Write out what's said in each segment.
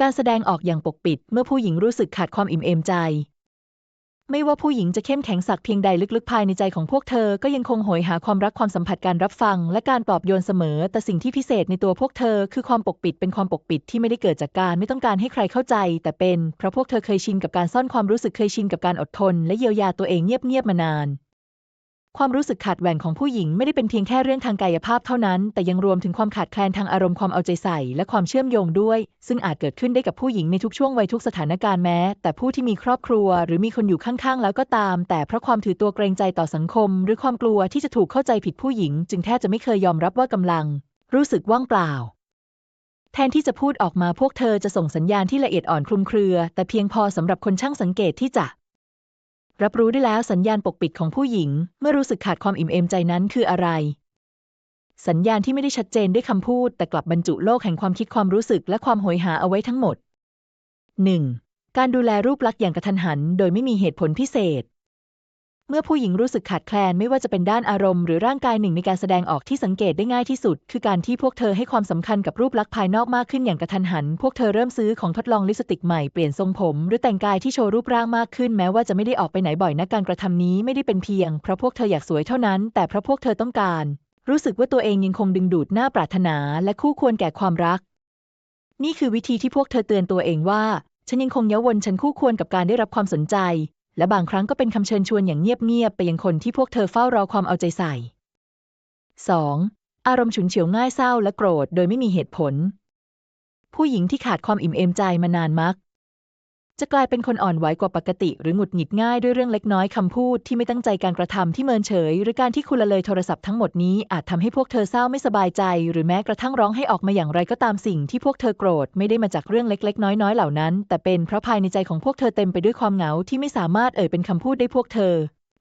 การแสดงออกอย่างปกปิด เมื่อผู้หญิงรู้สึกขาดความอิ่มเอมใจ ไม่ว่าผู้หญิงจะเข้มแข็งสักเพียงใดลึกๆภายในใจของพวกเธอ ก็ยังคงโหยหาความรักความสัมผัสการรับฟัง และการปลอบโยนเสมอ แต่สิ่งที่พิเศษในตัวพวกเธอ คือความปกปิดเป็นความปกปิดที่ไม่ได้เกิดจากการไม่ต้องการให้ใครเข้าใจ แต่เป็นเพราะพวกเธอเคยชินกับการซ่อนความรู้สึกเคยชินกับการอดทน และเยียวยาตัวเองเงียบๆมานาน ความรู้สึกขาดแหว่งของผู้หญิงไม่ได้เป็นเพียงแค่เรื่องทางกายภาพเท่านั้น แต่ยังรวมถึงความขาดแคลนทางอารมณ์ความเอาใจใส่ และความเชื่อมโยงด้วย ซึ่งอาจเกิดขึ้นได้กับผู้หญิงในทุกช่วงวัยทุกสถานการณ์แม้ แต่ผู้ที่มีครอบครัว หรือมีคนอยู่ข้างๆ แล้วก็ตาม แต่เพราะความถือตัวเกรงใจต่อสังคม หรือความกลัวที่จะถูกเข้าใจผิดผู้หญิง จึงแทบจะไม่เคยยอมรับว่ากำลัง รู้สึกว่างเปล่าแทนที่จะพูดออกมาพวกเธอจะส่งสัญญาณที่ละเอียดอ่อนคลุมเครือ แต่เพียงพอสำหรับคนช่างสังเกตที่จะ รับรู้ได้แล้วสัญญาณปกปิดของผู้หญิง เมื่อรู้สึกขาดความอิ่มเอมใจนั้นคืออะไร สัญญาณที่ไม่ได้ชัดเจนด้วยคำพูด แต่กลับบรรจุโลกแห่งความคิดความรู้สึกและความโหยหาเอาไว้ทั้งหมด 1. การดูแลรูปลักษณ์อย่างกระทันหัน โดยไม่มีเหตุผลพิเศษ เมื่อผู้หญิงรู้สึกขาดแคลนไม่ว่าจะเป็นด้านอารมณ์หรือร่างกายหนึ่งในการแสดงออกที่สังเกตได้ง่ายที่สุด คือการที่พวกเธอให้ความสำคัญกับรูปลักษณ์ภายนอกมากขึ้นอย่างกระทันหัน พวกเธอเริ่มซื้อของทดลองลิปสติกใหม่เปลี่ยนทรงผม หรือแต่งกายที่โชว์รูปร่างมากขึ้นแม้ว่าจะไม่ได้ออกไปไหนบ่อยนักการกระทำนี้ไม่ได้เป็นเพียงเพราะพวกเธออยากสวยเท่านั้น แต่เพราะพวกเธอต้องการ รู้สึกว่าตัวเองยังคงดึงดูดน่าปรารถนา และคู่ควรแก่ความรัก นี่คือวิธีที่พวกเธอเตือนตัวเองว่าฉันยังคงเย้าวนฉันคู่ควรกับการได้รับความสนใจ และบางครั้งก็เป็นคำเชิญชวนอย่างเงียบๆไปยังคนที่พวกเธอเฝ้ารอความเอาใจใส่ 2. อารมณ์ฉุนเฉียวง่ายเศร้าและโกรธโดยไม่มีเหตุผล ผู้หญิงที่ขาดความอิ่มเอมใจมานานมัก จะกลายเป็นคนอ่อนไหวกว่าปกติ หรือหงุดหงิดง่ายด้วยเรื่องเล็กน้อยคำพูดที่ไม่ตั้งใจการกระทำที่เมินเฉย หรือการที่คุณละเลยโทรศัพท์ทั้งหมดนี้อาจทำให้พวกเธอเศร้าไม่สบายใจ หรือแม้กระทั่งร้องให้ออกมาอย่างไรก็ตามสิ่งที่พวกเธอโกรธไม่ได้มาจากเรื่องเล็ก ๆ น้อยๆเหล่านั้น แต่เป็นเพราะภายในใจของพวกเธอเต็มไปด้วยความเหงาที่ไม่สามารถเอ่ยเป็นคำพูดได้พวกเธอ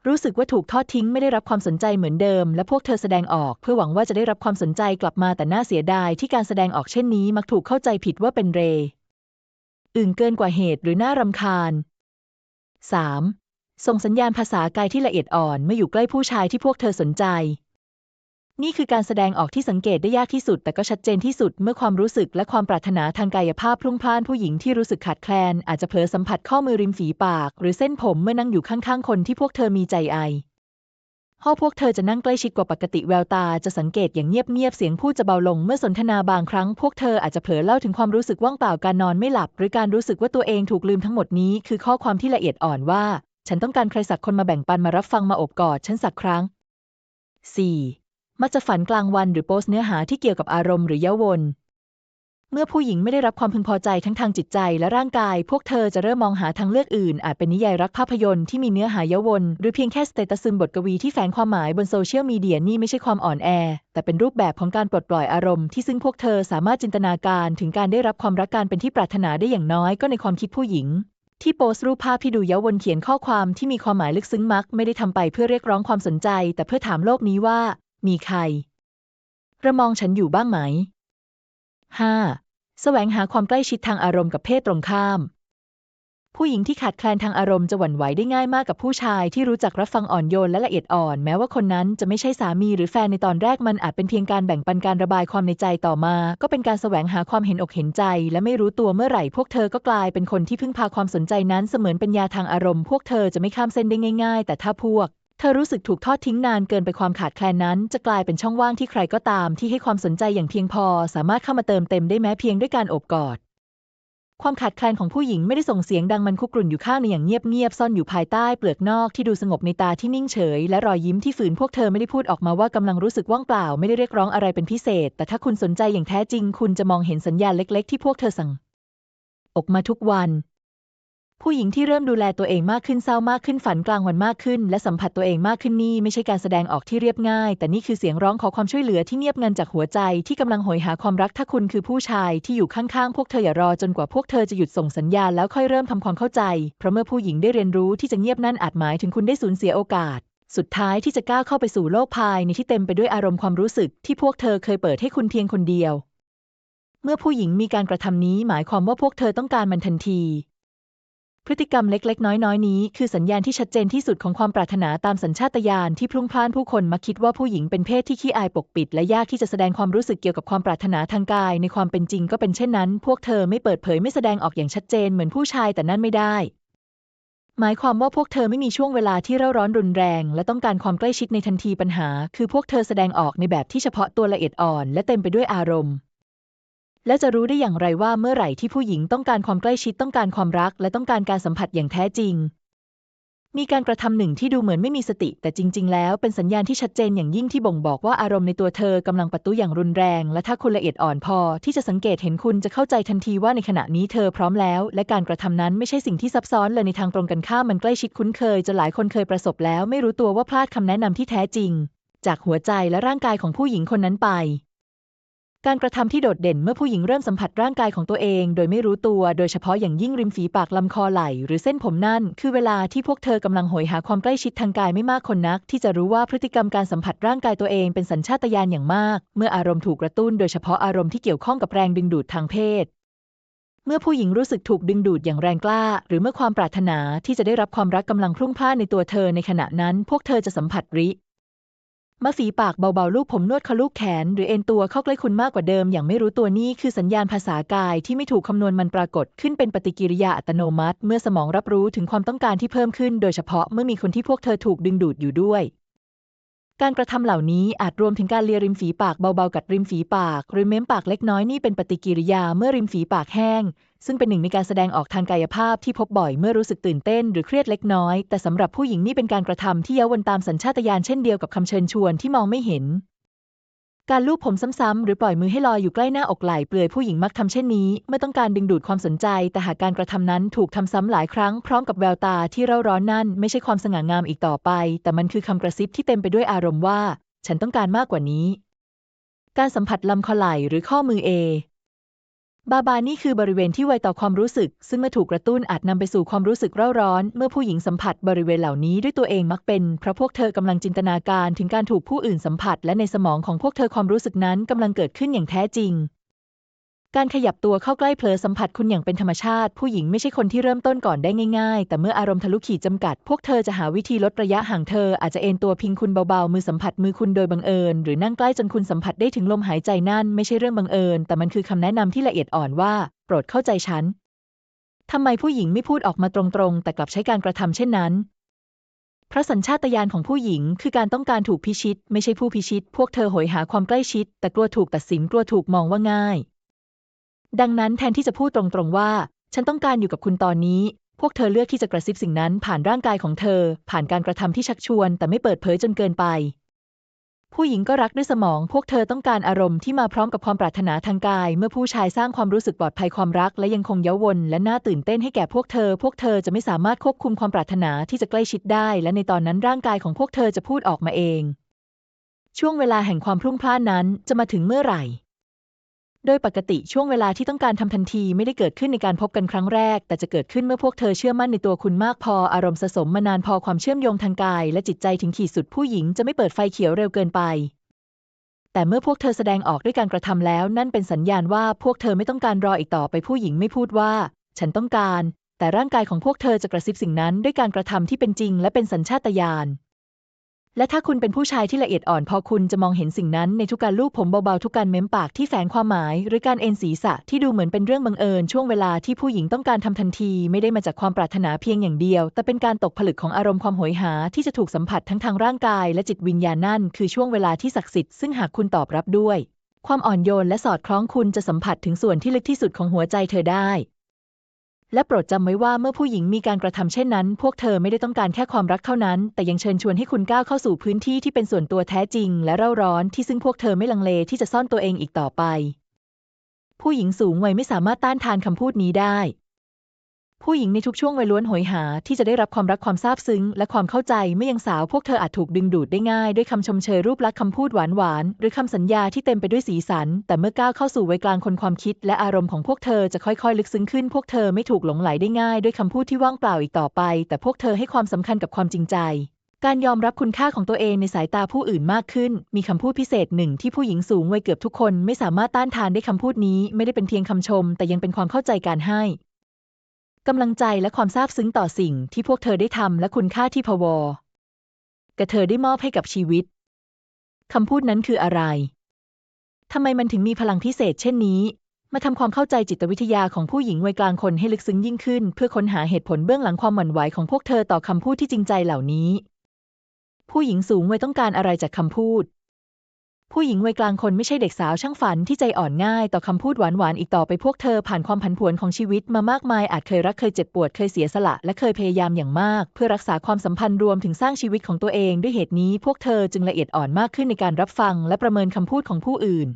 รู้สึกว่าถูกทอดทิ้งไม่ได้รับความสนใจเหมือนเดิม และพวกเธอแสดงออก เพื่อหวังว่าจะได้รับความสนใจกลับมาแต่น่าเสียดายที่การแสดงออกเช่นนี้มักถูกเข้าใจผิดว่าเป็นเร อื่นเกินกว่าเหตุหรือน่ารำคาญ 3. ส่งสัญญาณภาษากายที่ละเอียดอ่อนเมื่ออยู่ใกล้ผู้ชายที่พวกเธอสนใจ นี่คือการแสดงออกที่สังเกตได้ยากที่สุด แต่ก็ชัดเจนที่สุดเมื่อความรู้สึกและความปรารถนาทางกายภาพพลุ่งพล่านผู้หญิงที่รู้สึกขาดแคลน อาจจะเผลอสัมผัสข้อมือริมฝีปาก หรือเส้นผมเมื่อนั่งอยู่ข้างๆคนที่พวกเธอมีใจไอ พอพวกเธอจะนั่งใกล้ชิดกว่าปกติแววตาจะสังเกตอย่างเงียบๆเสียงพูดจะเบาลงเมื่อสนทนาบางครั้ง พวกเธออาจจะเผลอเล่าถึงความรู้สึกว่างเปล่าการนอนไม่หลับ หรือการรู้สึกว่าตัวเองถูกลืมทั้งหมดนี้คือข้อความที่ละเอียดอ่อนว่า ฉันต้องการใครสักคนมาแบ่งปันมารับฟังมาอบกอดฉันสักครั้ง 4. มักจะฝันกลางวันหรือโพสเนื้อหาที่เกี่ยวกับอารมณ์หรือเย้าวน เมื่อผู้หญิงไม่ได้รับความพึงพอใจทั้งทางจิตใจและร่างกาย พวกเธอจะเริ่มมองหาทางเลือกอื่น อาจเป็นนิยายรักภาพยนตร์ที่มีเนื้อหาเยาวนหรือเพียงแค่สเตตัสซึมบทกวีที่แฝงความหมายบนโซเชียลมีเดียนี่ไม่ใช่ความอ่อนแอ แต่เป็นรูปแบบของการปลดปล่อยอารมณ์ที่ซึ่งพวกเธอสามารถจินตนาการถึงการได้รับความรักการเป็นที่ปรารถนาได้อย่างน้อยก็ในความคิดผู้หญิงที่โพสรูปภาพที่ดูเย้าวนเขียนข้อความที่มีความหมายลึกซึ้งมัก ไม่ได้ทำไปเพื่อเรียกร้องความสนใจ แต่เพื่อถามโลกนี้ว่า มีใครระมองฉันอยู่บ้างไหม 5. แสวงหาความใกล้ชิดทางอารมณ์กับเพศตรงข้าม ผู้หญิงที่ขาดแคลนทางอารมณ์จะหวั่นไหวได้ง่ายมากกับผู้ชายที่รู้จักรับฟังอ่อนโยนและละเอียดอ่อน แม้ว่าคนนั้นจะไม่ใช่สามีหรือแฟนในตอนแรกมันอาจเป็นเพียงการแบ่งปันการระบายความในใจต่อมา ก็เป็นการแสวงหาความเห็นอกเห็นใจ และไม่รู้ตัวเมื่อไหร่พวกเธอก็กลายเป็นคนที่พึ่งพาความสนใจนั้นเสมือนเป็นยาทางอารมณ์ พวกเธอจะไม่ข้ามเส้นได้ง่าย ๆ แต่ถ้าพวก ธอรู้สึกถูกทอดทิ้งนานเกินไปความขาดแคลนนั้น จะกลายเป็นช่องว่างที่ใครก็ตามที่ให้ความสนใจอย่างเพียงพอ สามารถเข้ามาเติมเต็มได้แม้เพียงด้วยการโอบกอด ความขาดแคลนของผู้หญิงไม่ได้ส่งเสียงดังมันคุกรุ่นอยู่ข้างในอย่างเงียบๆซ่อนอยู่ภายใต้เปลือกนอกที่ดูสงบในตาที่นิ่งเฉย และรอยยิ้มที่ฝืนพวกเธอไม่ได้พูดออกมาว่ากำลังรู้สึกว่างเปล่าไม่ได้เรียกร้องอะไรเป็นพิเศษ แต่ถ้าคุณสนใจอย่างแท้จริง คุณจะมองเห็นสัญญาณเล็ก ๆ ที่พวกเธอสั่งออกมาทุกวัน ผู้หญิงที่เริ่มดูแลตัวเองมากขึ้นเศร้ามากขึ้นฝันกลางวันมากขึ้น และสัมผัสตัวเองมากขึ้นนี่ไม่ใช่การแสดงออกที่เรียบง่าย แต่นี่คือเสียงร้องขอความช่วยเหลือที่เงียบงันจากหัวใจ ที่กำลังโหยหาความรักถ้าคุณคือผู้ชายที่อยู่ข้างๆ พวกเธออย่ารอจนกว่าพวกเธอจะหยุดส่งสัญญาณแล้วค่อยเริ่มทำความเข้าใจ เพราะเมื่อผู้หญิงได้เรียนรู้ที่จะเงียบนั่นอาจหมายถึงคุณได้สูญเสียโอกาส สุดท้ายที่จะก้าวเข้าไปสู่โลกภายในที่เต็มไปด้วยอารมณ์ความรู้สึก ที่พวกเธอเคยเปิดให้คุณเพียงคนเดียวเมื่อผู้หญิงมีการกระทำนี้หมายความว่าพวกเธอต้องการมันทันที พฤติกรรมเล็กๆ น้อยๆ นี้คือสัญญาณที่ชัดเจนที่สุดของความปรารถนาตามสัญชาตญาณที่พลุ่งพล่านผู้คนมักคิดว่าผู้หญิงเป็นเพศที่ขี้อายปกปิด และยากที่จะแสดงความรู้สึกเกี่ยวกับความปรารถนาทางกาย ในความเป็นจริงก็เป็นเช่นนั้น พวกเธอไม่เปิดเผยไม่แสดงออกอย่างชัดเจนเหมือนผู้ชายแต่นั่นไม่ได้ หมายความว่าพวกเธอไม่มีช่วงเวลาที่เร่าร้อนรุนแรง และต้องการความใกล้ชิดในทันทีปัญหา คือพวกเธอแสดงออกในแบบที่เฉพาะตัวละเอียดอ่อน และเต็มไปด้วยอารมณ์ และจะรู้ได้อย่างไรว่าเมื่อไหร่ที่ผู้หญิงต้องการความใกล้ชิดต้องการความรัก และต้องการการสัมผัสอย่างแท้จริง มีการกระทำหนึ่งที่ดูเหมือนไม่มีสติ แต่จริง ๆ แล้วเป็นสัญญาณที่ชัดเจนอย่างยิ่งที่บ่งบอกว่าอารมณ์ในตัวเธอกำลังปะทุอย่างรุนแรง และถ้าคุณละเอียดอ่อนพอ ที่จะสังเกตเห็นคุณจะเข้าใจทันทีว่าในขณะนี้เธอพร้อมแล้ว และการกระทำนั้นไม่ใช่สิ่งที่ซับซ้อนเลยในทางตรงกันข้ามมันใกล้ชิดคุ้นเคยจนหลายคนเคยประสบแล้ว ไม่รู้ตัวว่าพลาดคำแนะนำที่แท้จริง จากหัวใจและร่างกายของผู้หญิงคนนั้นไป การกระทำที่โดดเด่นเมื่อผู้หญิงเริ่มสัมผัสร่างกายของตัวเอง โดยไม่รู้ตัว โดยเฉพาะอย่างยิ่งริมฝีปากลำคอไหล่หรือเส้นผมนั่น คือเวลาที่พวกเธอกำลังโหยหาความใกล้ชิดทางกายไม่มากคนนัก ที่จะรู้ว่าพฤติกรรมการสัมผัสร่างกายตัวเองเป็นสัญชาตญาณอย่างมาก เมื่ออารมณ์ถูกกระตุ้น โดยเฉพาะอารมณ์ที่เกี่ยวข้องกับแรงดึงดูดทางเพศเมื่อผู้หญิงรู้สึกถูกดึงดูดอย่างแรงกล้า หรือเมื่อความปรารถนาที่จะได้รับความรักกำลังพรุ่งพล่านในตัวเธอในขณะนั้น พวกเธอจะสัมผัสริ มาฝีปากเบาๆลูบผมนวดขลูบแขน หรือเอ็นตัวเข้าใกล้คุณมากกว่าเดิม อย่างไม่รู้ตัวนี่คือสัญญาณภาษากายที่ไม่ถูกคำนวณมันปรากฏขึ้นเป็นปฏิกิริยาอัตโนมัติ เมื่อสมองรับรู้ถึงความต้องการที่เพิ่มขึ้น โดยเฉพาะเมื่อมีคนที่พวกเธอถูกดึงดูดอยู่ด้วย การกระทำเหล่านี้อาจรวมถึงการเลียริมฝีปากเบาๆกัดริมฝีปาก หรือเม้มปากเล็กน้อยนี่เป็นปฏิกิริยาเมื่อริมฝีปากแห้ง ซึ่งเป็นหนึ่งในการแสดงออกทางกายภาพที่พบบ่อยเมื่อรู้สึกตื่นเต้นหรือเครียดเล็กน้อย แต่สำหรับผู้หญิงนี่เป็นการกระทำที่เย้าวนตามสัญชาตญาณเช่นเดียวกับคำเชิญชวนที่มองไม่เห็น การลูบผมซ้ำๆหรือปล่อยมือให้ลอยอยู่ใกล้หน้าอกไหล่เปลือยผู้หญิงมักทำเช่นนี้เมื่อต้องการดึงดูดความสนใจ แต่หากการกระทำนั้นถูกทำซ้ำหลายครั้งพร้อมกับแววตาที่เร่าร้อนนั่นไม่ใช่ความสง่างามอีกต่อไป แต่มันคือคำกระซิบที่เต็มไปด้วยอารมณ์ว่า ฉันต้องการมากกว่านี้ การสัมผัสลำคอไหล่หรือข้อมือเอ บาบานี่คือบริเวณที่ไวต่อความรู้สึก ซึ่งเมื่อถูกกระตุ้นอาจนำไปสู่ความรู้สึกเร่าร้อน เมื่อผู้หญิงสัมผัสบริเวณเหล่านี้ด้วยตัวเองมักเป็นเพราะพวกเธอกำลังจินตนาการถึงการถูกผู้อื่นสัมผัส และในสมองของพวกเธอความรู้สึกนั้นกำลังเกิดขึ้นอย่างแท้จริง การขยับตัวเข้าใกล้เผลอสัมผัสคุณอย่างเป็นธรรมชาติ ผู้หญิงไม่ใช่คนที่เริ่มต้นก่อนได้ง่ายๆ แต่เมื่ออารมณ์ทะลุขีดจำกัด พวกเธอจะหาวิธีลดระยะห่างเธอ อาจจะเอนตัวพิงคุณเบาๆ มือสัมผัสมือคุณโดยบังเอิญ หรือนั่งใกล้จนคุณสัมผัสได้ถึงลมหายใจนั่น ไม่ใช่เรื่องบังเอิญ แต่มันคือคำแนะนำที่ละเอียดอ่อนว่า โปรดเข้าใจฉันทำไมผู้หญิงไม่พูดออกมาตรงๆ แต่กลับใช้การกระทำเช่นนั้นเพราะสัญชาตญาณของผู้หญิงคือการต้องการถูกพิชิต ไม่ใช่ผู้พิชิต พวกเธอโหยหาความใกล้ชิด แต่กลัวถูกตัดสินกลัวถูกมองว่าง่าย ดังนั้นแทนที่จะพูดตรงๆว่า ฉันต้องการอยู่กับคุณตอนนี้ พวกเธอเลือกที่จะกระซิบสิ่งนั้นผ่านร่างกายของเธอ ผ่านการกระทำที่ชักชวน แต่ไม่เปิดเผยจนเกินไป ผู้หญิงก็รักด้วยสมอง พวกเธอต้องการอารมณ์ที่มาพร้อมกับความปรารถนาทางกาย เมื่อผู้ชายสร้างความรู้สึกปลอดภัยความรัก และยังคงเย้าวน และน่าตื่นเต้นให้แก่พวกเธอ พวกเธอจะไม่สามารถควบคุมความปรารถนาที่จะใกล้ชิดได้ และในตอนนั้นร่างกายของพวกเธอจะพูดออกมาเอง ช่วงเวลาแห่งความพรุ่งพล่านนั้นจะมาถึงเมื่อไหร่ โดยปกติช่วงเวลาที่ต้องการทำทันทีไม่ได้เกิดขึ้นในการพบกันครั้งแรก แต่จะเกิดขึ้นเมื่อพวกเธอเชื่อมั่นในตัวคุณมากพออารมณ์สะสมมานานพอความเชื่อมโยงทางกาย และจิตใจถึงขีดสุดผู้หญิงจะไม่เปิดไฟเขียวเร็วเกินไป แต่เมื่อพวกเธอแสดงออกด้วยการกระทำแล้ว นั่นเป็นสัญญาณว่าพวกเธอไม่ต้องการรออีกต่อไปผู้หญิงไม่พูดว่า ฉันต้องการ แต่ร่างกายของพวกเธอจะกระซิบสิ่งนั้นด้วยการกระทำที่เป็นจริง และเป็นสัญชาตญาณ และถ้าคุณเป็นผู้ชายที่ละเอียดอ่อนพอคุณจะมองเห็นสิ่งนั้นในทุกการลูบผมเบาๆทุกการเม้มปากที่แฝงความหมาย หรือการเอนศีรษะที่ดูเหมือนเป็นเรื่องบังเอิญช่วงเวลาที่ผู้หญิงต้องการทำทันที ไม่ได้มาจากความปรารถนาเพียงอย่างเดียว แต่เป็นการตกผลึกของอารมณ์ความโหยหาที่จะถูกสัมผัสทั้งทางร่างกาย และจิตวิญญาณนั่นคือช่วงเวลาที่ศักดิ์สิทธิ์ซึ่งหากคุณตอบรับด้วย ความอ่อนโยนและสอดคล้องคุณจะสัมผัสถึงส่วนที่ลึกที่สุดของหัวใจเธอได้ และโปรดจำไว้ว่าเมื่อผู้หญิงมีการกระทำเช่นนั้น พวกเธอไม่ได้ต้องการแค่ความรักเท่านั้น แต่ยังเชิญชวนให้คุณก้าวเข้าสู่พื้นที่ที่เป็นส่วนตัวแท้จริง และเร่าร้อนที่ซึ่งพวกเธอไม่ลังเลที่จะซ่อนตัวเองอีกต่อไป ผู้หญิงสูงวัยไม่สามารถต้านทานคำพูดนี้ได้ ผู้หญิงในทุกช่วงวัยล้วนโหยหาที่จะได้รับความรักความซาบซึ้ง และความเข้าใจเมื่อยังสาวพวกเธออาจถูกดึงดูดได้ง่าย ด้วยคำชมเชยรูปลักษณ์คำพูดหวานๆหรือคำสัญญาที่เต็มไปด้วยสีสัน แต่เมื่อก้าวเข้าสู่วัยกลางคนความคิด และอารมณ์ของพวกเธอจะค่อยๆ ลึกซึ้งขึ้น พวกเธอไม่ถูกหลงไหลได้ง่าย ด้วยคำพูดที่ว่างเปล่าอีกต่อไป แต่พวกเธอให้ความสำคัญกับความจริงใจการยอมรับคุณค่าของตัวเองในสายตาผู้อื่นมากขึ้น มีคำพูดพิเศษหนึ่งที่ผู้หญิงสูงวัยเกือบทุกคนไม่สามารถต้านทานได้คำพูดนี้ ไม่ได้เป็นเพียงคำชม แต่ยังเป็นความเข้าใจการให้ กำลังใจและความซาบซึ้งต่อสิ่งที่พวกเธอได้ทำและคุณค่าที่พวกระเธอได้มอบให้กับชีวิตคำพูดนั้นคืออะไรทำไมมันถึงมีพลังพิเศษเช่นนี้ มาทำความเข้าใจจิตวิทยาของผู้หญิงวัยกลางคนให้ลึกซึ้งยิ่งขึ้น เพื่อค้นหาเหตุผลเบื้องหลังความหวั่นไหวของพวกเธอต่อคำพูดที่จริงใจเหล่านี้ ผู้หญิงสูงวัยต้องการอะไรจากคำพูด ผู้หญิงวัยกลางคนไม่ใช่เด็กสาวช่างฝันที่ใจอ่อนง่ายต่อคำพูดหวานๆอีกต่อไปพวกเธอผ่านความผันผวนของชีวิตมามากมายอาจเคยรักเคยเจ็บปวดเคยเสียสละ และเคยพยายามอย่างมาก เพื่อรักษาความสัมพันธ์รวมถึงสร้างชีวิตของตัวเองด้วยเหตุนี้ พวกเธอจึงละเอียดอ่อนมากขึ้นในการรับฟัง และประเมินคำพูดของผู้อื่น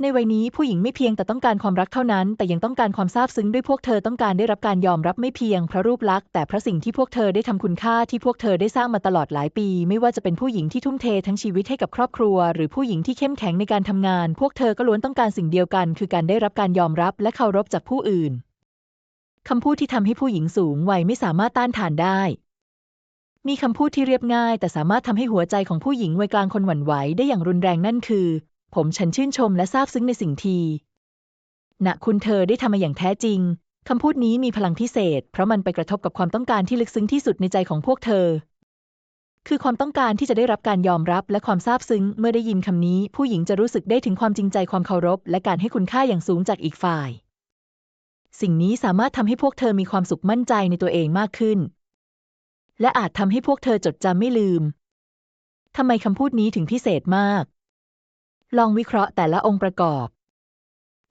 ในวัยนี้ผู้หญิงไม่เพียงแต่ต้องการความรักเท่านั้น แต่ยังต้องการความซาบซึ้งด้วยพวกเธอต้องการได้รับการยอมรับไม่เพียงเพราะรูปลักษณ์แต่เพราะสิ่งที่พวกเธอได้ทำคุณค่าที่พวกเธอได้สร้างมาตลอดหลายปี ไม่ว่าจะเป็นผู้หญิงที่ทุ่มเททั้งชีวิตให้กับครอบครัว หรือผู้หญิงที่เข้มแข็งในการทำงาน พวกเธอก็ล้วนต้องการสิ่งเดียวกัน คือการได้รับการยอมรับและเคารพจากผู้อื่นคำพูดที่ทำให้ผู้หญิงสูงวัยไม่สามารถต้านทานได้มีคำพูดที่เรียบง่าย แต่สามารถทำให้หัวใจของผู้หญิงวัยกลางคนหวั่นไหวได้อย่างรุนแรงนั่นคือ ผมฉันชื่นชมและซาบซึ้งในสิ่งที่ณคุณเธอได้ทำมาอย่างแท้จริง คำพูดนี้มีพลังพิเศษ เพราะมันไปกระทบกับความต้องการที่ลึกซึ้งที่สุดในใจของพวกเธอ คือความต้องการที่จะได้รับการยอมรับและความซาบซึ้ง เมื่อได้ยินคำนี้ ผู้หญิงจะรู้สึกได้ถึงความจริงใจความเคารพ และการให้คุณค่าอย่างสูงจากอีกฝ่าย สิ่งนี้สามารถทำให้พวกเธอมีความสุขมั่นใจในตัวเองมากขึ้น และอาจทำให้พวกเธอจดจำไม่ลืมทำไมคำพูดนี้ถึงพิเศษมาก ลองวิเคราะห์แต่ละองค์ประกอบ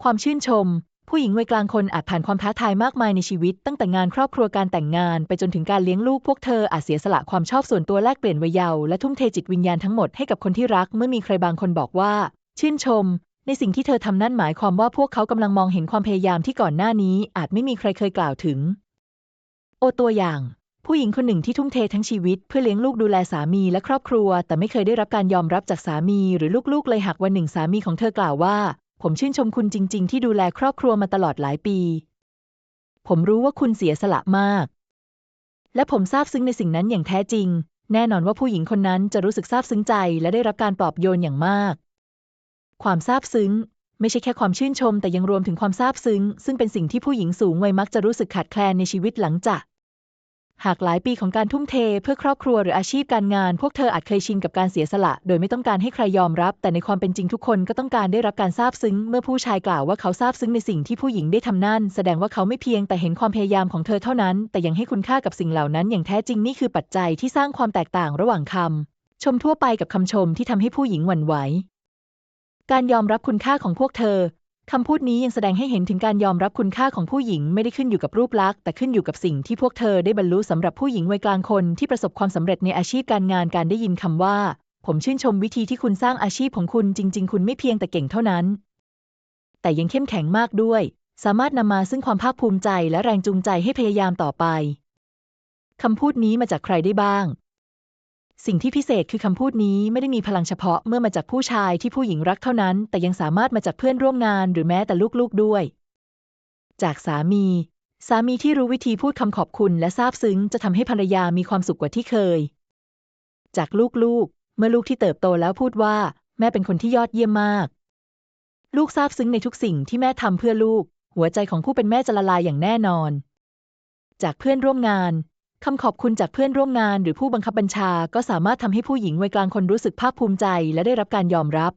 ความชื่นชม ผู้หญิงวัยกลางคนอาจผ่านความท้าทายมากมายในชีวิต ตั้งแต่งานครอบครัวการแต่งงาน ไปจนถึงการเลี้ยงลูกพวกเธออาจเสียสละความชอบส่วนตัวแลกเปลี่ยนวัยเยาว์และทุ่มเทจิตวิญญาณทั้งหมดให้กับคนที่รักเมื่อมีใครบางคนบอกว่า ชื่นชม ในสิ่งที่เธอทำนั่นหมายความว่าพวกเขากำลังมองเห็นความพยายามที่ก่อนหน้านี้อาจไม่มีใครเคยกล่าวถึง โอตัวอย่าง ผู้หญิงคนหนึ่งที่ทุ่มเททั้งชีวิต เพื่อเลี้ยงลูกดูแลสามีและครอบครัว แต่ไม่เคยได้รับการยอมรับจากสามีหรือลูกๆ เลยหากวันหนึ่งสามีของเธอกล่าวว่า ผมชื่นชมคุณจริง ๆ ที่ดูแลครอบครัวมาตลอดหลายปี ผมรู้ว่าคุณเสียสละมาก และผมซาบซึ้งในสิ่งนั้นอย่างแท้จริง แน่นอนว่าผู้หญิงคนนั้นจะรู้สึกซาบซึ้งใจและได้รับการปลอบโยนอย่างมาก ความซาบซึ้งไม่ใช่แค่ความชื่นชม แต่ยังรวมถึงความซาบซึ้ง ซึ่งเป็นสิ่งที่ผู้หญิงสูงวัยมักจะรู้สึกขาดแคลนในชีวิตหลังจาก หากหลายปีของการทุ่มเทเพื่อครอบครัวหรืออาชีพการงาน พวกเธออาจเคยชินกับการเสียสละ โดยไม่ต้องการให้ใครยอมรับ แต่ในความเป็นจริงทุกคนก็ต้องการได้รับการซาบซึ้ง เมื่อผู้ชายกล่าวว่าเขาซาบซึ้งในสิ่งที่ผู้หญิงได้ทำนั่น แสดงว่าเขาไม่เพียงแต่เห็นความพยายามของเธอเท่านั้น แต่ยังให้คุณค่ากับสิ่งเหล่านั้น อย่างแท้จริงนี่คือปัจจัยที่สร้างความแตกต่างระหว่างคำชมทั่วไปกับคำชมที่ทำให้ผู้หญิงหวั่นไหวการยอมรับคุณค่าของพวกเธอ คำพูดนี้ยังแสดงให้เห็นถึงการยอมรับคุณค่าของผู้หญิงไม่ได้ขึ้นอยู่กับรูปลักษณ์แต่ขึ้นอยู่กับสิ่งที่พวกเธอได้บรรลุสำหรับผู้หญิงวัยกลางคนที่ประสบความสำเร็จในอาชีพการงานการได้ยินคำว่า ผมชื่นชมวิธีที่คุณสร้างอาชีพของคุณจริง ๆ คุณไม่เพียงแต่เก่งเท่านั้น แต่ยังเข้มแข็งมากด้วย สามารถนำมาซึ่งความภาคภูมิใจและแรงจูงใจให้พยายามต่อไปคำพูดนี้มาจากใครได้บ้าง สิ่งที่พิเศษคือคำพูดนี้ไม่ได้มีพลังเฉพาะเมื่อมาจากผู้ชายที่ผู้หญิงรักเท่านั้น แต่ยังสามารถมาจากเพื่อนร่วมงานหรือแม้แต่ลูกๆด้วย จากสามี สามีที่รู้วิธีพูดคำขอบคุณและซาบซึ้งจะทำให้ภรรยามีความสุขกว่าที่เคย จากลูกๆ เมื่อลูกที่เติบโตแล้วพูดว่า แม่เป็นคนที่ยอดเยี่ยมมาก ลูกซาบซึ้งในทุกสิ่งที่แม่ทำเพื่อลูก หัวใจของผู้เป็นแม่จะละลายอย่างแน่นอน จากเพื่อนร่วมงาน คำขอบคุณจากเพื่อนร่วมงานหรือผู้บังคับบัญชาก็สามารถทำให้ผู้หญิงวัยกลางคนรู้สึกภาคภูมิใจและได้รับการยอมรับ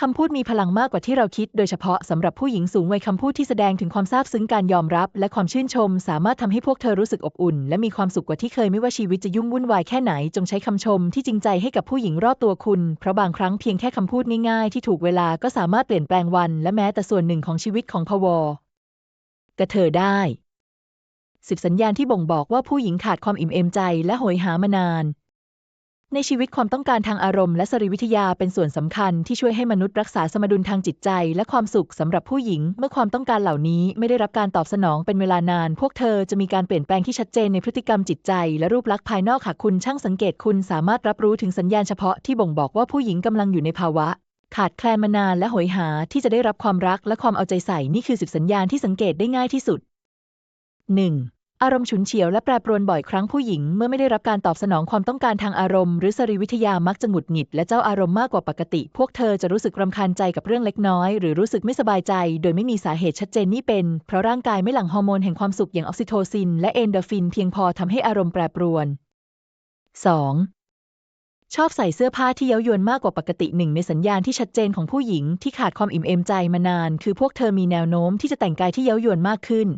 คำพูดมีพลังมากกว่าที่เราคิด โดยเฉพาะสำหรับผู้หญิงสูงวัยคำพูดที่แสดงถึงความซาบซึ้งการยอมรับ และความชื่นชม สามารถทำให้พวกเธอรู้สึกอบอุ่น และมีความสุขกว่าที่เคยไม่ว่าชีวิตจะยุ่งวุ่นวายแค่ไหน จงใช้คำชมที่จริงใจให้กับผู้หญิงรอบตัวคุณ เพราะบางครั้งเพียงแค่คำพูดง่ายๆที่ถูกเวลาก็สามารถเปลี่ยนแปลงวัน และแม้แต่ส่วนหนึ่งของชีวิตของพวกระเธอได้ สิบสัญญาณที่บ่งบอกว่าผู้หญิงขาดความอิ่มเอมใจและโหยหามานาน ในชีวิตความต้องการทางอารมณ์และสรีวิทยาเป็นส่วนสำคัญที่ช่วยให้มนุษย์รักษาสมดุลทางจิตใจ และความสุขสำหรับผู้หญิง เมื่อความต้องการเหล่านี้ไม่ได้รับการตอบสนองเป็นเวลานาน พวกเธอจะมีการเปลี่ยนแปลงที่ชัดเจนในพฤติกรรมจิตใจ และรูปลักษณ์ภายนอกหากคุณช่างสังเกตคุณสามารถรับรู้ถึงสัญญาณเฉพาะที่บ่งบอกว่าผู้หญิงกำลังอยู่ในภาวะขาดแคลนมานานและโหยหาที่จะได้รับความรักและความเอาใจใส่นี่คือสิบสัญญาณที่สังเกตได้ง่ายที่สุด 1. อารมณ์ฉุนเฉียวและแปรปรวนบ่อยครั้งผู้หญิงเมื่อไม่ได้รับการตอบสนองความต้องการทางอารมณ์หรือสรีวิทยามักจะหงุดหงิดและเจ้าอารมณ์มากกว่าปกติ พวกเธอจะรู้สึกรำคาญใจกับเรื่องเล็กน้อย หรือรู้สึกไม่สบายใจ โดยไม่มีสาเหตุชัดเจนนี่เป็น เพราะร่างกายไม่หลั่งฮอร์โมนแห่งความสุขอย่างออกซิโทซิน และเอนโดรฟินเพียงพอทำให้อารมณ์แปรปรวน 2. ชอบใส่เสื้อผ้าที่เย้ายวนมากกว่าปกติหนึ่งในสัญญาณที่ชัดเจนของผู้หญิงที่ขาดความอิ่มเอมใจมานาน คือพวกเธอมีแนวโน้มที่จะแต่งกายที่เย้ายวนมากขึ้น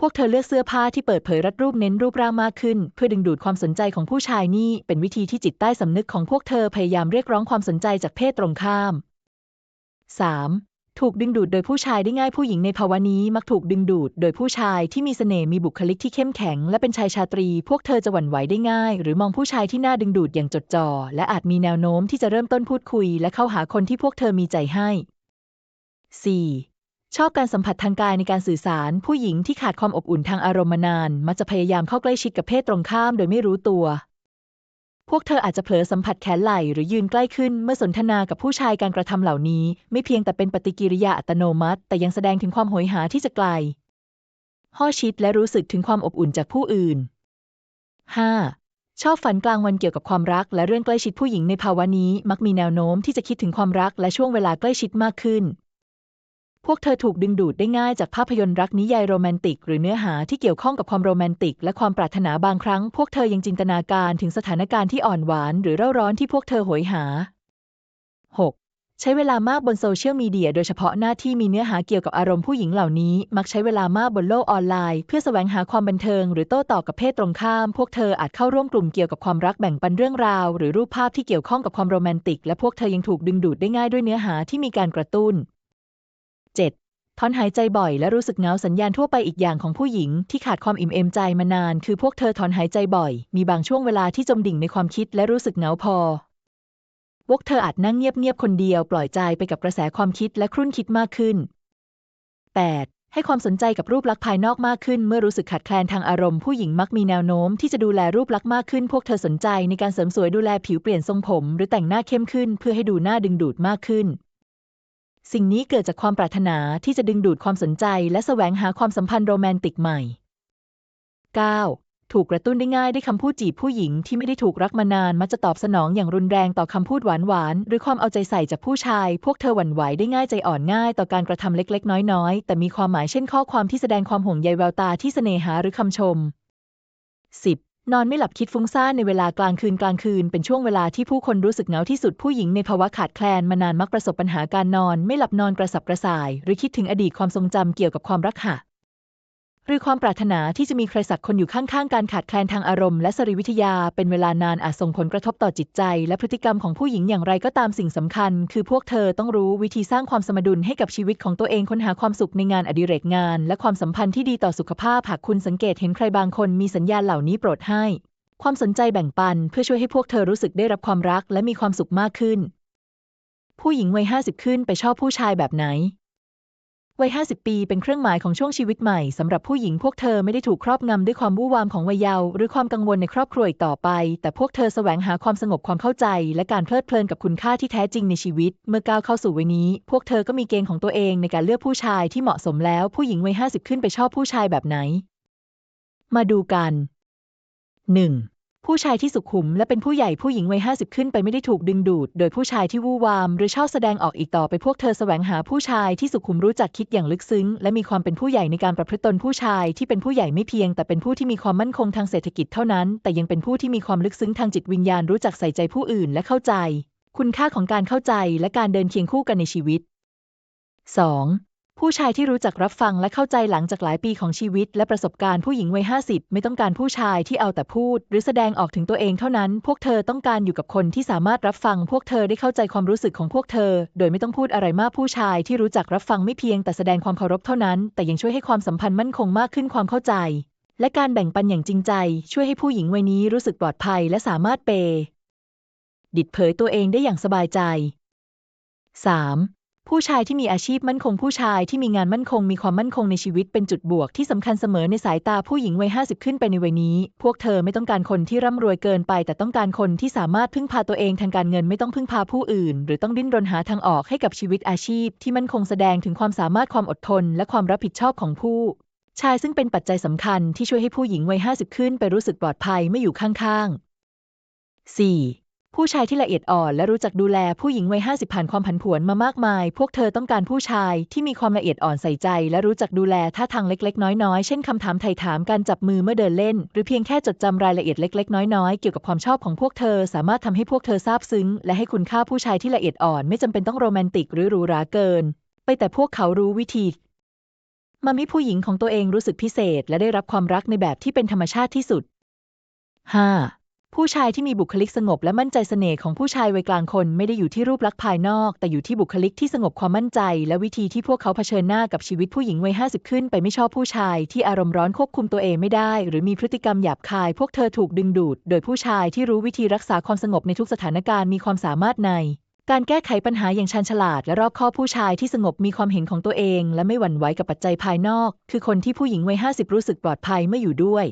พวกเธอเลือกเสื้อผ้าที่เปิดเผยรัดรูปเน้นรูปร่างมากขึ้น เพื่อดึงดูดความสนใจของผู้ชายนี่เป็นวิธีที่จิตใต้สำนึกของพวกเธอพยายามเรียกร้องความสนใจจากเพศตรงข้าม 3. ถูกดึงดูดโดยผู้ชายได้ง่ายผู้หญิงในภาวะนี้มักถูกดึงดูด โดยผู้ชายที่มีเสน่ห์มีบุคลิกที่เข้มแข็ง และเป็นชายชาตรี พวกเธอจะหวั่นไหวได้ง่าย หรือมองผู้ชายที่น่าดึงดูดอย่างจดจ่อและอาจมีแนวโน้มที่จะเริ่มต้นพูดคุย และเข้าหาคนที่พวกเธอมีใจให้ 4. ชอบการสัมผัสทางกายในการสื่อสาร ผู้หญิงที่ขาดความอบอุ่นทางอารมณ์มานาน มักจะพยายามเข้าใกล้ชิดกับเพศตรงข้ามโดยไม่รู้ตัว พวกเธออาจจะเผลอสัมผัสแขนไหล่หรือยืนใกล้ขึ้นเมื่อสนทนากับผู้ชายการกระทำเหล่านี้ ไม่เพียงแต่เป็นปฏิกิริยาอัตโนมัติ แต่ยังแสดงถึงความโหยหาที่จะไกลห่อชิดและรู้สึกถึงความอบอุ่นจากผู้อื่น 5. ชอบฝันกลางวันเกี่ยวกับความรัก และเรื่องใกล้ชิดผู้หญิงในภาวะนี้ มักมีแนวโน้มที่จะคิดถึงความรักและช่วงเวลาใกล้ชิดมากขึ้น พวกเธอถูกดึงดูดได้ง่ายจากภาพยนตร์รักนิยายโรแมนติก หรือเนื้อหาที่เกี่ยวข้องกับความโรแมนติก และความปรารถนาบางครั้ง พวกเธอยังจินตนาการถึงสถานการณ์ที่อ่อนหวาน หรือเร่าร้อนที่พวกเธอโหยหา 6. ใช้เวลามากบนโซเชียลมีเดียโดยเฉพาะหน้าที่มีเนื้อหาเกี่ยวกับอารมณ์ผู้หญิงเหล่านี้ มักใช้เวลามากบนโลกออนไลน์ เพื่อแสวงหาความบันเทิง หรือโต้ตอบกับเพศตรงข้าม พวกเธออาจเข้าร่วมกลุ่มเกี่ยวกับความรักแบ่งปันเรื่องราว หรือรูปภาพที่เกี่ยวข้องกับความโรแมนติก และพวกเธอยังถูกดึงดูดได้ง่ายด้วยเนื้อหาที่มีการกระตุ้น 7. ถอนหายใจบ่อยและรู้สึกเหงาสัญญาณทั่วไปอีกอย่างของผู้หญิงที่ขาดความอิ่มเอมใจมานาน คือพวกเธอถอนหายใจบ่อย มีบางช่วงเวลาที่จมดิ่งในความคิดและรู้สึกเหงาพอพวกเธออาจนั่งเงียบๆคนเดียวปล่อยใจไปกับกระแสความคิดและครุ่นคิดมากขึ้น 8. ให้ความสนใจกับรูปลักษณ์ภายนอกมากขึ้น เมื่อรู้สึกขาดแคลนทางอารมณ์ผู้หญิงมักมีแนวโน้มที่จะดูแลรูปลักษณ์มากขึ้น พวกเธอสนใจในการเสริมสวยดูแลผิวเปลี่ยนทรงผม หรือแต่งหน้าเข้มขึ้น เพื่อให้ดูหน่าดึงดูดมากขึ้น สิ่งนี้เกิดจากความปรารถนาที่จะดึงดูดความสนใจและแสวงหาความสัมพันธ์โรแมนติกใหม่ 9. ถูกกระตุ้นได้ง่ายด้วยคำพูดจีบผู้หญิงที่ไม่ได้ถูกรักมานานมักจะตอบสนองอย่างรุนแรงต่อคำพูดหวานๆหรือความเอาใจใส่จากผู้ชาย พวกเธอหวั่นไหวได้ง่ายใจอ่อนง่ายต่อการกระทำเล็กๆ น้อยๆ แต่มีความหมายเช่นข้อความที่แสดงความห่วงใยแววตาที่เสน่หาหรือคำชม 10. นอนไม่หลับคิดฟุ้งซ่านในเวลากลางคืนกลางคืน เป็นช่วงเวลาที่ผู้คนรู้สึกเหงาที่สุดผู้หญิงในภาวะขาดแคลนมานานมักประสบปัญหาการนอน ไม่หลับนอนกระสับกระส่าย หรือคิดถึงอดีตความทรงจำเกี่ยวกับความรักหะ หรือความปรารถนาที่จะมีใครสักคนอยู่ข้างๆ การขาดแคลนทางอารมณ์และสรีวิทยาเป็นเวลานานอาจส่งผลกระทบต่อจิตใจ และพฤติกรรมของผู้หญิงอย่างไรก็ตามสิ่งสำคัญ คือพวกเธอต้องรู้วิธีสร้างความสมดุลให้กับชีวิตของตัวเองค้นหาความสุขในงานอดิเรกงาน และความสัมพันธ์ที่ดีต่อสุขภาพหากคุณสังเกตเห็นใครบางคนมีสัญญาณเหล่านี้โปรดให้ ความสนใจแบ่งปัน เพื่อช่วยให้พวกเธอรู้สึกได้รับความรักและมีความสุขมากขึ้น ผู้หญิงวัย50ขึ้นไปชอบผู้ชายแบบไหน วัย 50 ปี เป็นเครื่องหมายของช่วงชีวิตใหม่สำหรับผู้หญิงพวกเธอไม่ได้ถูกครอบงำด้วยความวู่วามของวัยเยาว์หรือความกังวลในครอบครัวอีกต่อไป แต่พวกเธอแสวงหาความสงบความเข้าใจ และการเพลิดเพลินกับคุณค่าที่แท้จริงในชีวิต เมื่อก้าวเข้าสู่วัยนี้ พวกเธอก็มีเกณฑ์ของตัวเองในการเลือกผู้ชายที่เหมาะสมแล้วผู้หญิงวัย 50 ขึ้นไปชอบผู้ชายแบบไหน มาดูกัน 1. ผู้ชายที่สุขุมและเป็นผู้ใหญ่ผู้หญิงวัย50ขึ้นไปไม่ได้ถูกดึงดูด โดยผู้ชายที่วู่วาม หรือชอบแสดงออกอีกต่อไปพวกเธอแสวงหาผู้ชายที่สุขุมรู้จักคิดอย่างลึกซึ้ง และมีความเป็นผู้ใหญ่ในการประพฤติตนผู้ชายที่เป็นผู้ใหญ่ไม่เพียง แต่เป็นผู้ที่มีความมั่นคงทางเศรษฐกิจเท่านั้น แต่ยังเป็นผู้ที่มีความลึกซึ้งทางจิตวิญญาณรู้จักใส่ใจผู้อื่นและเข้าใจ คุณค่าของการเข้าใจและการเดินเคียงคู่กันในชีวิต 2. ผู้ชายที่รู้จักรับฟังและเข้าใจหลังจากหลายปีของชีวิต และประสบการณ์ผู้หญิงวัย50 ไม่ต้องการผู้ชายที่เอาแต่พูด หรือแสดงออกถึงตัวเองเท่านั้น พวกเธอต้องการอยู่กับคนที่สามารถรับฟัง พวกเธอได้เข้าใจความรู้สึกของพวกเธอ โดยไม่ต้องพูดอะไรมากผู้ชายที่รู้จักรับฟังไม่เพียงแต่แสดงความเคารพเท่านั้น แต่ยังช่วยให้ความสัมพันธ์มั่นคงมากขึ้นความเข้าใจ และการแบ่งปันอย่างจริงใจ ช่วยให้ผู้หญิงวัยนี้รู้สึกปลอดภัย และสามารถเปดิดเผยตัวเองได้อย่างสบายใจ 3. ผู้ชายที่มีอาชีพมั่นคงผู้ชายที่มีงานมั่นคงมีความมั่นคงในชีวิตเป็นจุดบวกที่สำคัญเสมอในสายตาผู้หญิงวัย50ขึ้นไปในวัยนี้ พวกเธอไม่ต้องการคนที่ร่ำรวยเกินไป แต่ต้องการคนที่สามารถพึ่งพาตัวเองทางการเงินไม่ต้องพึ่งพาผู้อื่น หรือต้องดิ้นรนหาทางออกให้กับชีวิตอาชีพ ที่มั่นคงแสดงถึงความสามารถความอดทน และความรับผิดชอบของผู้ชายซึ่งเป็นปัจจัยสำคัญที่ช่วยให้ผู้หญิงวัย50ขึ้นไปรู้สึกปลอดภัยไม่อยู่ข้างๆ 4. ผู้ชายที่ละเอียดอ่อนและรู้จักดูแลผู้หญิงวัย50ผ่านความผันผวนมามากมาย พวกเธอต้องการผู้ชายที่มีความละเอียดอ่อนใส่ใจ และรู้จักดูแลท่าทางเล็ก ๆ น้อย ๆ เช่นคำถามไถ่ถามการจับมือเมื่อเดินเล่น หรือเพียงแค่จดจำรายละเอียดเล็ก ๆ น้อย ๆ เกี่ยวกับความชอบของพวกเธอ สามารถทำให้พวกเธอซาบซึ้ง และให้คุณค่าผู้ชายที่ละเอียดอ่อน ไม่จำเป็นต้องโรแมนติกหรือหรูหราเกิน ไปแต่พวกเขารู้วิธีมามิผู้หญิงของตัวเองรู้สึกพิเศษ และได้รับความรักในแบบที่เป็นธรรมชาติที่สุด 5. ผู้ชายที่มีบุคลิกสงบและมั่นใจเสน่ห์ของผู้ชายวัยกลางคนไม่ได้อยู่ที่รูปลักษณ์ภายนอก แต่อยู่ที่บุคลิกที่สงบความมั่นใจ และวิธีที่พวกเขาเผชิญหน้ากับชีวิตผู้หญิงวัย50ขึ้นไปไม่ชอบผู้ชายที่อารมณ์ร้อนควบคุมตัวเองไม่ได้ หรือมีพฤติกรรมหยาบคาย พวกเธอถูกดึงดูด โดยผู้ชายที่รู้วิธีรักษาความสงบในทุกสถานการณ์มีความสามารถในการแก้ไขปัญหาอย่างชันฉลาดและรอบคอบผู้ชายที่สงบมีความเห็นของตัวเอง และไม่หวั่นไหวกับปัจจัยภายนอก คือคนที่ผู้หญิงวัย50รู้สึกปลอดภัยเมื่ออยู่ด้วย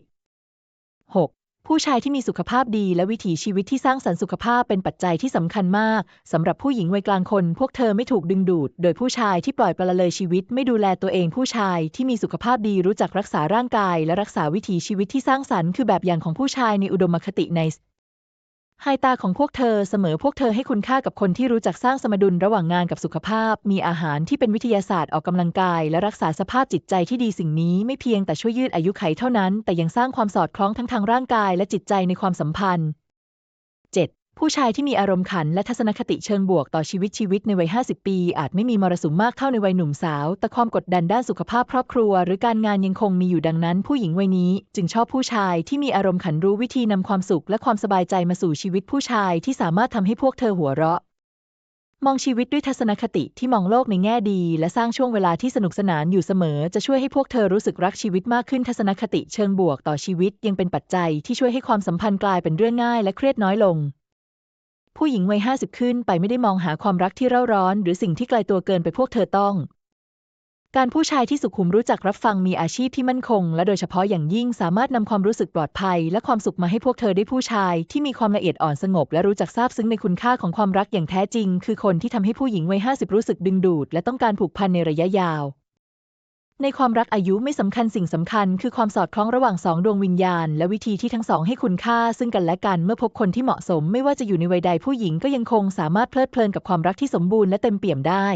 6. ผู้ชายที่มีสุขภาพดีและวิถีชีวิตที่สร้างสรรค์สุขภาพเป็นปัจจัยที่สำคัญมากสำหรับผู้หญิงวัยกลางคน พวกเธอไม่ถูกดึงดูด โดยผู้ชายที่ปล่อยปละเลยชีวิตไม่ดูแลตัวเองผู้ชายที่มีสุขภาพดีรู้จักรักษาร่างกาย และรักษาวิถีชีวิตที่สร้างสรรค์คือแบบอย่างของผู้ชายในอุดมคติใน ไฮตาของพวกเธอเสมอพวกเธอให้คุณค่ากับคนที่รู้จักสร้างสมดุลระหว่างงานกับสุขภาพ มีอาหารที่เป็นวิทยาศาสตร์ออกกำลังกาย และรักษาสภาพจิตใจที่ดีสิ่งนี้ไม่เพียงแต่ช่วยยืดอายุไขเท่านั้น แต่ยังสร้างความสอดคล้องทั้งทางร่างกายและจิตใจในความสัมพันธ์ ผู้ชายที่มีอารมณ์ขันและทัศนคติเชิงบวกต่อชีวิตชีวิตในวัย 50 ปี อาจไม่มีมรสุมมากเท่าในวัยหนุ่มสาว แต่ความกดดันด้านสุขภาพครอบครัว หรือการงานยังคงมีอยู่ดังนั้น ผู้หญิงวัยนี้ จึงชอบผู้ชายที่มีอารมณ์ขันรู้วิธีนำความสุขและความสบายใจมาสู่ชีวิตผู้ชายที่สามารถทำให้พวกเธอหัวเราะ มองชีวิตด้วยทัศนคติที่มองโลกในแง่ดี และสร้างช่วงเวลาที่สนุกสนานอยู่เสมอ จะช่วยให้พวกเธอรู้สึกรักชีวิตมากขึ้นทัศนคติเชิงบวกต่อชีวิต ยังเป็นปัจจัยที่ช่วยให้ความสัมพันธ์กลายเป็นเรื่องง่าย และเครียดน้อยลง ผู้หญิงวัย50ขึ้นไปไม่ได้มองหาความรักที่เร่าร้อน หรือสิ่งที่ไกลตัวเกินไปพวกเธอต้อง การผู้ชายที่สุขุมรู้จักรับฟังมีอาชีพที่มั่นคง และโดยเฉพาะอย่างยิ่งสามารถนำความรู้สึกปลอดภัย และความสุขมาให้พวกเธอได้ผู้ชาย ที่มีความละเอียดอ่อนสงบ และรู้จักซาบซึ้งในคุณค่าของความรักอย่างแท้จริง คือคนที่ทำให้ผู้หญิงวัย50รู้สึกดึงดูด และต้องการผูกพันในระยะยาว ในความรักอายุไม่สำคัญสิ่งสำคัญ คือความสอดคล้องระหว่างสองดวงวิญญาณ และวิธีที่ทั้งสองให้คุณค่า ซึ่งกันและกันเมื่อพบคนที่เหมาะสม ไม่ว่าจะอยู่ในวัยใดผู้หญิงก็ยังคงสามารถเพลิดเพลินกับความรักที่สมบูรณ์และเต็มเปี่ยมได้